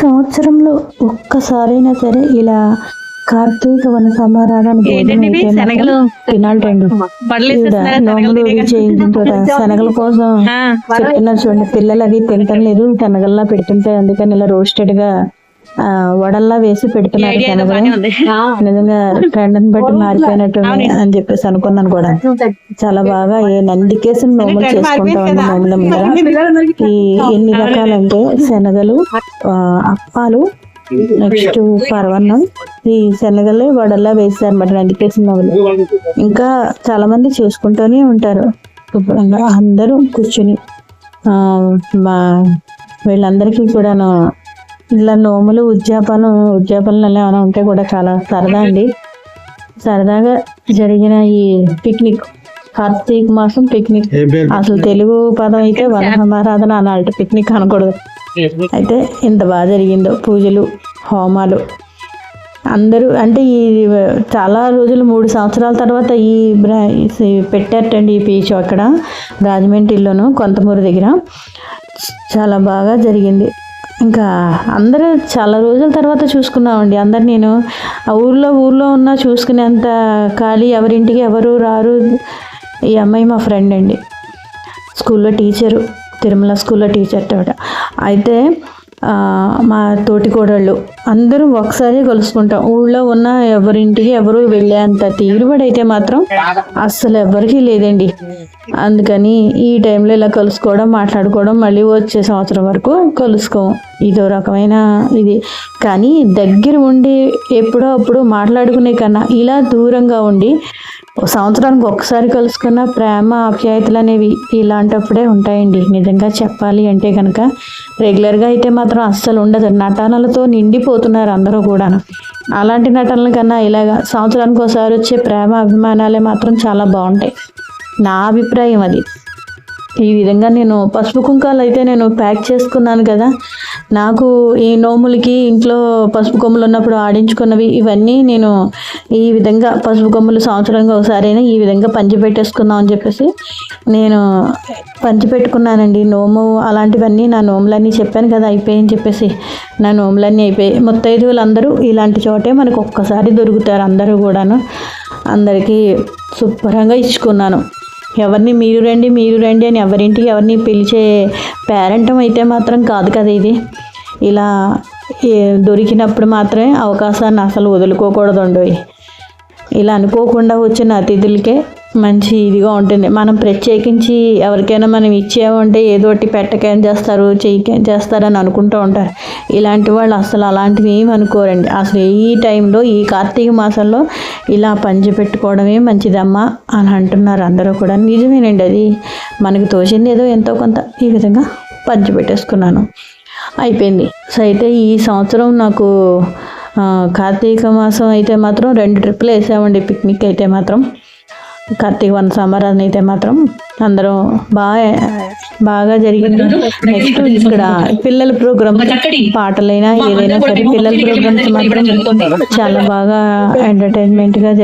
సంవత్సరంలో ఒక్కసారైనా సరే ఇలా కార్తీక వన సమారాధన? శనగలు? తినాలండి నోములు కోసం చెప్తున్నారు చూడండి పిల్లలు అవి తింటం లేదు శనగల్లా పెడుతుంటే అందుకని ఇలా రోస్టెడ్గా వడల్లా వేసి పెడుతున్నారు ఉంది. నిజంగా ట్రెండ్ బట్టి మారిపోయినట్టు అని చెప్పేసి అనుకున్నాను కూడా. చాలా బాగా ఏ నందికేసిన నోములు చేసుకుంటాం నోముల మీద. ఈ ఎన్ని రకాలంటే శనగలు ఆ, అప్పాలు నెక్స్ట్ పరవన్నం. ఈ శనగలు వడల్లా వేస్తారు అన్నమాట నందికేసిన నోములు. ఇంకా చాలా మంది చేసుకుంటూనే ఉంటారు. శుభ్రంగా అందరూ కూర్చుని ఆ, మా వీళ్ళందరికీ కూడాను ఇలా నోములు ఉద్యాపనం ఉద్యాపనలు అలా ఏమైనా ఉంటే కూడా చాలా సరదా అండి. సరదాగా జరిగిన ఈ పిక్నిక్ కార్తీక మాసం పిక్నిక్ అసలు తెలుగు పదం అయితే వన సమారాధన అనాలి పిక్నిక్ అనకూడదు. అయితే ఇంత బాగా జరిగిందో పూజలు హోమాలు. అందరూ అంటే ఈ చాలా రోజులు మూడు సంవత్సరాల తర్వాత ఈ బ్రా ఈ పెట్టారటండి ఈ పీచు అక్కడ రాజమండ్రిలోను కొంతమూరు దగ్గర. చాలా బాగా జరిగింది. ఇంకా అందరూ చాలా రోజుల తర్వాత చూసుకున్నామండి. అందరు నేను ఆ ఊర్లో ఊర్లో ఉన్న చూసుకునేంత ఖాళీ ఎవరింటికి ఎవరు రారు. ఈ అమ్మాయి మా ఫ్రెండ్ అండి. స్కూల్లో టీచరు తిరుమల స్కూల్లో టీచర్ ఆవిడ అయితే మా తోటి కోడళ్ళు అందరూ ఒకసారి కలుసుకుంటాం. ఊళ్ళో ఉన్న ఎవరింటికి ఎవరు వెళ్ళేంత తీరుబడైతే మాత్రం అస్సలు ఎవరికీ లేదండి. అందుకని ఈ టైంలో ఇలా కలుసుకోవడం మాట్లాడుకోవడం మళ్ళీ వచ్చే సంవత్సరం వరకు కలుసుకోం ఇదో రకమైన ఇది. కానీ దగ్గర ఉండి ఎప్పుడో అప్పుడు మాట్లాడుకునే కన్నా ఇలా దూరంగా ఉండి సంవత్సరానికి ఒకసారి కలుసుకున్న ప్రేమ ఆప్యాయతలు అనేవి ఇలాంటప్పుడే ఉంటాయండి. నిజంగా చెప్పాలి అంటే కనుక రెగ్యులర్గా అయితే మాత్రం అస్సలు ఉండదు. నటనలతో నిండిపోతున్నారు అందరూ కూడాను. అలాంటి నటనల కన్నా ఇలాగా సంవత్సరానికి ఒకసారి వచ్చే ప్రేమ అభిమానాలే మాత్రం చాలా బాగుంటాయి. నా అభిప్రాయం అది. ఈ విధంగా నేను పసుపు కుంకాలు అయితే నేను ప్యాక్ చేసుకున్నాను కదా. నాకు ఈ నోములకి ఇంట్లో పసుపు కొమ్ములు ఉన్నప్పుడు ఆడించుకున్నవి ఇవన్నీ నేను ఈ విధంగా పసుపు కొమ్ములు సంవత్సరంగా ఒకసారైనా ఈ విధంగా పంచి పెట్టేసుకుందాం అని చెప్పేసి నేను పంచి పెట్టుకున్నానండి నోము అలాంటివన్నీ నా నోములన్నీ చెప్పాను కదా అయిపోయాయని చెప్పేసి నా నోములన్నీ అయిపోయాయి. ముత్తైదువులు అందరూ ఇలాంటి చోటే మనకు ఒక్కసారి దొరుకుతారు అందరూ కూడాను. అందరికీ శుభ్రంగా ఇచ్చుకున్నాను. ఎవరిని మీరు రండి మీరు రండి అని ఎవరింటికి ఎవరిని పిలిచే పేరెంటం అయితే మాత్రం కాదు కదా ఇది. ఇలా దొరికినప్పుడు మాత్రమే అవకాశాన్ని అసలు వదులుకోకూడదు ఇలా అనుకోకుండా వచ్చిన అతిథులకే మంచి ఇదిగా ఉంటుంది. మనం ప్రత్యేకించి ఎవరికైనా మనం ఇచ్చామంటే ఏదో ఒకటి పెట్టకేం చేస్తారు చెయ్యకేం చేస్తారని అనుకుంటూ ఉంటారు. ఇలాంటి వాళ్ళు అసలు అలాంటివి ఏమి అనుకోరండి. అసలు ఈ టైంలో ఈ కార్తీక మాసంలో ఇలా పంచి పెట్టుకోవడమే మంచిదమ్మా అని అంటున్నారు అందరూ కూడా. నిజమేనండి అది. మనకు తోచింది ఏదో ఎంతో కొంత ఈ విధంగా పంచి పెట్టేసుకున్నాను. అయిపోయింది. సో అయితే ఈ సంవత్సరం నాకు కార్తీక మాసం అయితే మాత్రం రెండు ట్రిప్పులు వేసామండి. పిక్నిక్ అయితే మాత్రం. కార్తీక వన సమారాధన అయితే మాత్రం అందరం బాగా బాగా జరిగింది. నెక్స్ట్ ఇక్కడ పిల్లల ప్రోగ్రామ్ పాటలైనా ఏదైనా సరే పిల్లల ప్రోగ్రామ్స్ మాత్రం చాలా బాగా ఎంటర్టైన్మెంట్గా జరిగింది.